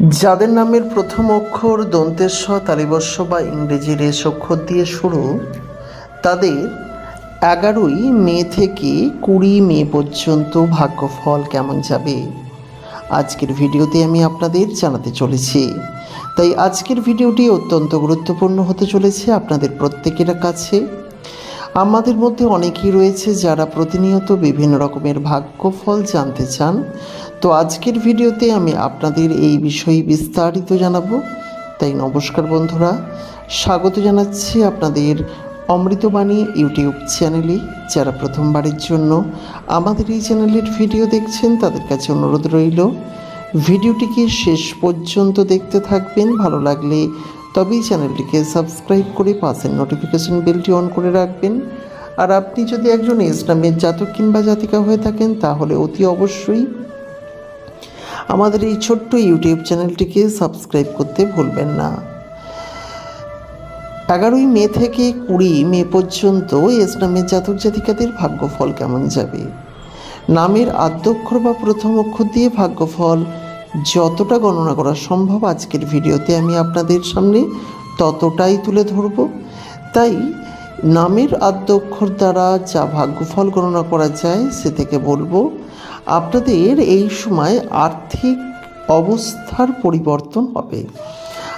যাদের নামের প্রথম অক্ষর দন্তেস্ব তালিবস্য বা ইংরেজি রেশ অক্ষর দিয়ে শুরু, তাদের এগারোই মে থেকে কুড়ি মে পর্যন্ত ভাগ্যফল কেমন যাবে? আজকের ভিডিওতে আমি আপনাদের জানাতে চলেছি। তাই আজকের ভিডিওটি অত্যন্ত গুরুত্বপূর্ণ হতে চলেছে আপনাদের প্রত্যেকের কাছে। আমাদের মধ্যে অনেকেই রয়েছে যারা প্রতিনিয়ত বিভিন্ন রকমের ভাগ্যফল জানতে চান। তো আজকের ভিডিওতে আমি আপনাদের এই বিষয়ে বিস্তারিত জানাব। তাই নমস্কার বন্ধুরা, স্বাগত জানাচ্ছি আপনাদের অমৃতবাণী ইউটিউব চ্যানেলে। যারা প্রথমবারের জন্য আমাদের এই চ্যানেলের ভিডিও দেখছেন, তাদের কাছে অনুরোধ রইল, ভিডিওটিকে শেষ পর্যন্ত দেখতে থাকবেন, ভালো লাগলে তবেই চ্যানেলটিকে সাবস্ক্রাইব করে পাশের নোটিফিকেশন বেলটি অন করে রাখবেন। আর আপনি যদি একজন ইসলামের জাতক কিংবা জাতিকা হয়ে থাকেন, তাহলে অতি অবশ্যই আমাদের এই ছোট্ট ইউটিউব চ্যানেলটিকে সাবস্ক্রাইব করতে ভুলবেন না। এগারোই মে থেকে কুড়ি মে পর্যন্ত ইসলামের জাতক জাতিকাদের ভাগ্যফল কেমন যাবে? নামের আদ্যক্ষর বা প্রথম অক্ষর দিয়ে ভাগ্যফল যতটা গণনা করা সম্ভব আজকের ভিডিওতে আমি আপনাদের সামনে ততটাই তুলে ধরব। তাই নামের আদ্যক্ষর দ্বারা যা ভাগ্যফল গণনা করা যায় সে থেকে বলব আপনাদের এই সময় আর্থিক অবস্থার পরিবর্তন হবে।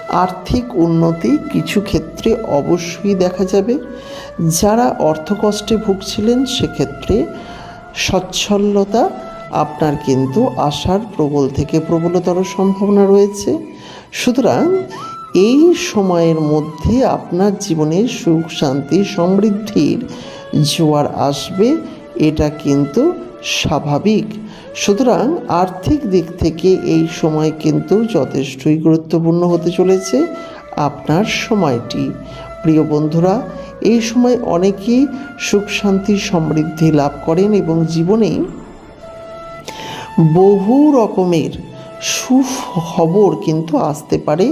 আর্থিক উন্নতি কিছু ক্ষেত্রে অবশ্যই দেখা যাবে। যারা অর্থকষ্টে ভুগছিলেন, সেক্ষেত্রে সচ্ছলতা আপনার কিন্তু আসার প্রবল থেকে প্রবলতর সম্ভাবনা রয়েছে। সুতরাং এই সময়ের মধ্যে আপনার জীবনে সুখ, শান্তি, সমৃদ্ধির জোয়ার আসবে। এটা কিন্তু স্বাভাবিক। সুতরাং আর্থিক দিক থেকে এই সময় কিন্তু যথেষ্টই গুরুত্বপূর্ণ হতে চলেছে আপনার সময়টি। প্রিয় বন্ধুরা, এই সময় অনেকেই সুখ, শান্তি, সমৃদ্ধি লাভ করেন এবং জীবনে বহু রকমের সুখবর কিন্তু আসতে পারে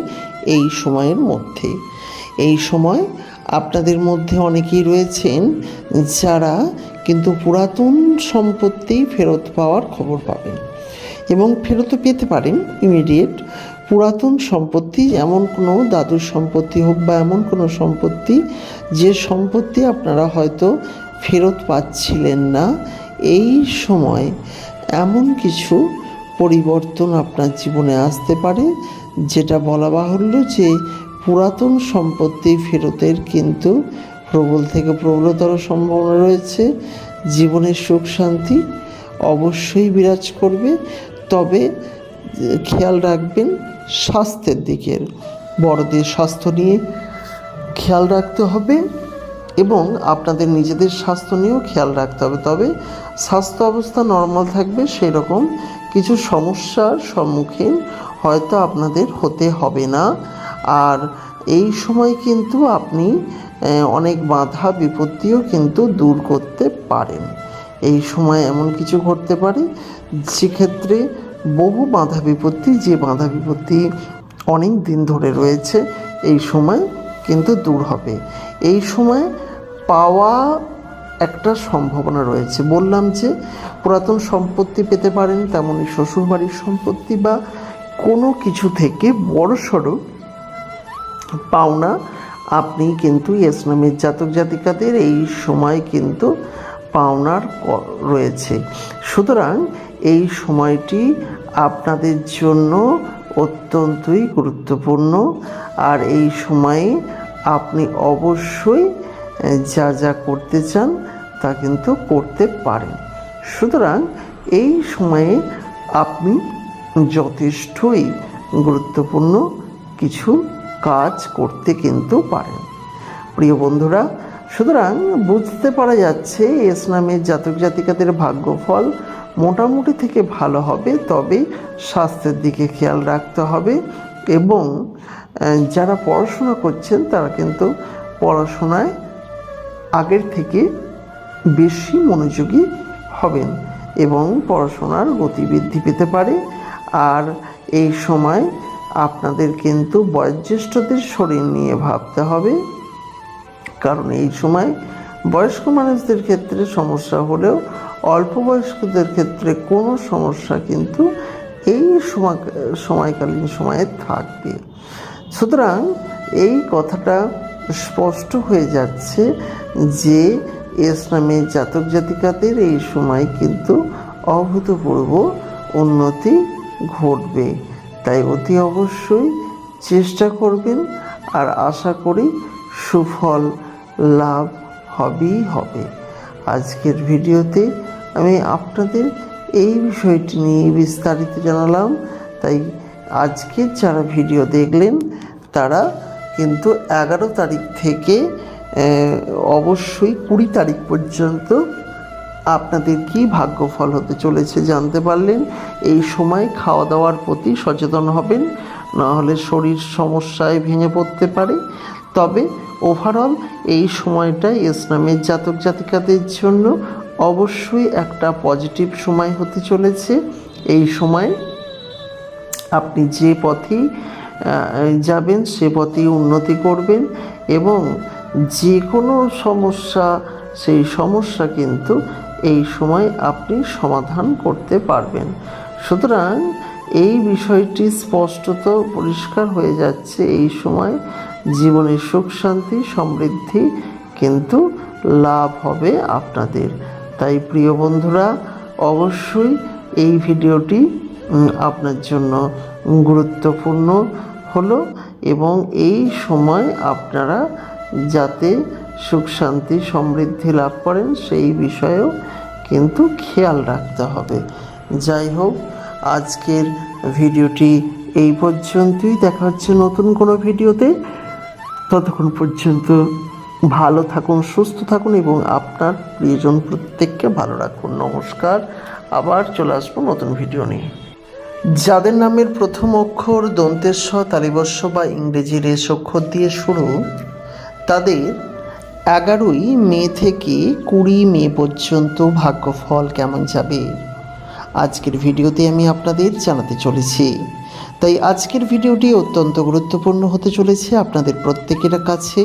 এই সময়ের মধ্যে। এই সময় আপনাদের মধ্যে অনেকেই রয়েছেন যারা কিন্তু পুরাতন সম্পত্তি ফেরত পাওয়ার খবর পাবেন এবং ফেরতও পেতে পারেন ইমিডিয়েট পুরাতন সম্পত্তি, এমন কোনো দাদুর সম্পত্তি হোক বা এমন কোনো সম্পত্তি যে সম্পত্তি আপনারা হয়তো ফেরত পাচ্ছিলেন না। এই সময় এমন কিছু পরিবর্তন আপনার জীবনে আসতে পারে যেটা বলা বাহুল্য যে পুরাতন সম্পত্তি ফেরতের কিন্তু প্রবল থেকে প্রবলতর সম্ভাবনা রয়েছে। জীবনের সুখ, শান্তি অবশ্যই বিরাজ করবে। তবে খেয়াল রাখবেন, স্বাস্থ্যের দিকের। বড়দের স্বাস্থ্য নিয়ে খেয়াল রাখতে হবে এবং আপনাদের নিজেদের স্বাস্থ্য নিয়েও খেয়াল রাখতে হবে। তবে স্বাস্থ্য অবস্থা নর্মাল থাকবে সেই রকম কিছু সমস্যার সম্মুখীন হয়তো আপনাদের হতে হবে না। আর এই সময় কিন্তু আপনি অনেক বাধা বিপত্তিও কিন্তু দূর করতে পারেন। এই সময় এমন কিছু ঘটতে পারে যেক্ষেত্রে বহু বাধা বিপত্তি, যে বাধা বিপত্তি অনেক দিন ধরে রয়েছে, এই সময় কিন্তু দূর হবে। এই সময় পাওয়া একটা সম্ভাবনা রয়েছে। বললাম যে, পুরাতন সম্পত্তি পেতে পারেন তেমনই শ্বশুরবাড়ির সম্পত্তি বা কোনো কিছু থেকে বড়সড় পাওনা আপনি কিন্তু ইসলামের জাতক জাতিকাদের এই সময় কিন্তু পাওনার রয়েছে। সুতরাং এই সময়টি আপনাদের জন্য অত্যন্তই গুরুত্বপূর্ণ। আর এই সময়ে আপনি অবশ্যই যা যা করতে চান তা কিন্তু করতে পারেন। সুতরাং এই সময়ে আপনি যথেষ্টই গুরুত্বপূর্ণ কিছু কাজ করতে কিন্তু পারেন। প্রিয় বন্ধুরা, সুতরাং বুঝতে পারা যাচ্ছে ইসলামের জাতক জাতিকাদের ভাগ্যফল মোটামুটি থেকে ভালো হবে, তবে স্বাস্থ্যের দিকে খেয়াল রাখতে হবে এবং যারা পড়াশোনা করছেন তারা কিন্তু পড়াশোনায় আগের থেকে বেশি মনোযোগী হবেন এবং পড়াশোনার গতি বৃদ্ধি পেতে পারে। আর এই সময় আপনাদের কিন্তু বয়োজ্যেষ্ঠদের শরীর নিয়ে ভাবতে হবে। কারণ এই সময় বয়স্ক মানুষদের ক্ষেত্রে সমস্যা হলেও অল্প বয়স্কদের ক্ষেত্রে কোনো সমস্যা কিন্তু এই সময়, সময়কালীন সময়ে থাকবে। সুতরাং এই কথাটা স্পষ্ট হয়ে যাচ্ছে যে এস নামের জাতক জাতিকাদের এই সময় কিন্তু অভূতপূর্ব উন্নতি ঘটবে। তাই অতি অবশ্যই চেষ্টা করবেন আর আশা করি সুফল লাভ হবেই হবে। আজকের ভিডিওতে আমি আপনাদের এই বিষয়টি নিয়ে বিস্তারিত জানালাম। তাই আজকে যারা ভিডিও দেখলেন, তারা কিন্তু এগারো তারিখ থেকে অবশ্যই কুড়ি তারিখ পর্যন্ত আপনাদের কি ভাগ্যফল হতে চলেছে জানতে পারলেন? এই সময় খাওয়া দাওয়ার প্রতি সচেতন হবেন না হলে শরীর সমস্যায় ভেঙে পড়তে পারে। তবে ওভারঅল এই সময়টা ইসলামের জাতক জাতিকাদের জন্য অবশ্যই একটা পজিটিভ সময় হতে চলেছে। এই সময় আপনি যে পথেই যাবেন, সে পথেই উন্নতি করবেন এবং যে কোনো সমস্যা, সেই সমস্যা কিন্তু এই সময় আপনি সমাধান করতে পারবেন। সুতরাং এই বিষয়টি স্পষ্টত পরিষ্কার হয়ে যাচ্ছে এই সময় জীবনে সুখ, শান্তি, সমৃদ্ধি কিন্তু লাভ হবে আপনাদের। তাই প্রিয় বন্ধুরা, অবশ্যই এই ভিডিওটি আপনার জন্য গুরুত্বপূর্ণ হলো এবং এই সময় আপনারা যাতে সুখ, শান্তি, সমৃদ্ধি লাভ করেন, সেই বিষয়েও কিন্তু খেয়াল রাখতে হবে। যাই হোক, আজকের ভিডিওটি এই পর্যন্তই। দেখা হচ্ছে নতুন কোনো ভিডিওতে। ততক্ষণ পর্যন্ত ভালো থাকুন, সুস্থ থাকুন এবং আপনার প্রিয়জন প্রত্যেককে ভালো রাখুন। নমস্কার। আবার চলে আসব নতুন ভিডিও নিয়ে। যাদের নামের প্রথম অক্ষর দন্তেস্ব তালিবস্য বা ইংরেজি রেশ অক্ষর দিয়ে শুরু, তাদের এগারোই মে থেকে কুড়ি মে পর্যন্ত ভাগ্যফল কেমন যাবে? আজকের ভিডিওতে আমি আপনাদের জানাতে চলেছি। তাই আজকের ভিডিওটি অত্যন্ত গুরুত্বপূর্ণ হতে চলেছে আপনাদের প্রত্যেকের কাছে।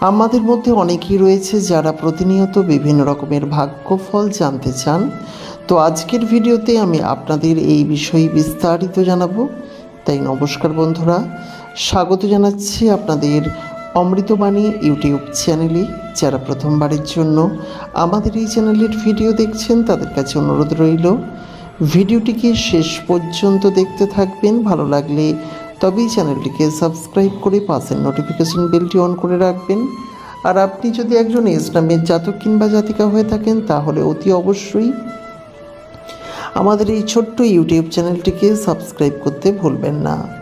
আমাদের মধ্যে অনেকেই রয়েছে যারা প্রতিনিয়ত বিভিন্ন রকমের ভাগ্যফল জানতে চান। তো আজকের ভিডিওতে আমি আপনাদের এই বিষয়ে বিস্তারিত জানাব। তাই নমস্কার বন্ধুরা। স্বাগত জানাচ্ছি আপনাদের অমৃতবাণী ইউটিউব চ্যানেলে যারা প্রথমবারের জন্য আমাদের এই চ্যানেলের ভিডিও দেখছেন, তাদের কাছে অনুরোধ রইল। ভিডিওটিকে শেষ পর্যন্ত দেখতে থাকবেন, ভালো লাগলে তবেই চ্যানেলটিকে সাবস্ক্রাইব করে পাশের নোটিফিকেশন বেলটি অন করে রাখবেন। আর আপনি যদি একজন ইসলামের জাতক কিংবা জাতিকা হয়ে থাকেন, তাহলে অতি অবশ্যই আমাদের এই ছোট্ট ইউটিউব চ্যানেলটিকে সাবস্ক্রাইব করতে ভুলবেন না।